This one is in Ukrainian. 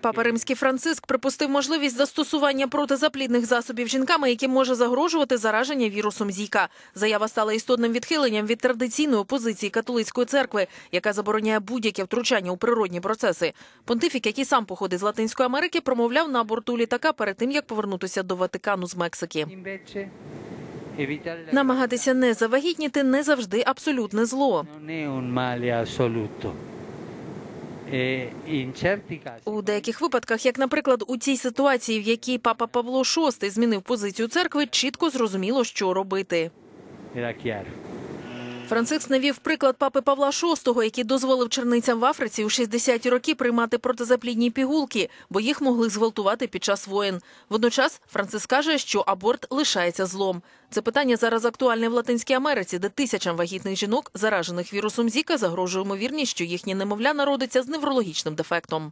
Папа Римський Франциск припустив можливість застосування протизаплідних засобів жінками, які може загрожувати зараження вірусом Зіка. Заява стала істотним відхиленням від традиційної позиції католицької церкви, яка забороняє будь-яке втручання у природні процеси. Понтифік, який сам походить з Латинської Америки, промовляв на борту літака перед тим, як повернутися до Ватикану з Мексики. Намагатися не завагітніти не завжди абсолютне зло. У деяких випадках, як, наприклад, у цій ситуації, в якій папа Павло VI змінив позицію церкви, чітко зрозуміло, що робити. Франциск навів приклад папи Павла VI, який дозволив черницям в Африці у 60-ті роки приймати протизаплідні пігулки, бо їх могли зґвалтувати під час воєн. Водночас Франциск каже, що аборт лишається злом. Це питання зараз актуальне в Латинській Америці, де тисячам вагітних жінок, заражених вірусом Зіка, загрожує ймовірність, що їхнє немовля народиться з неврологічним дефектом.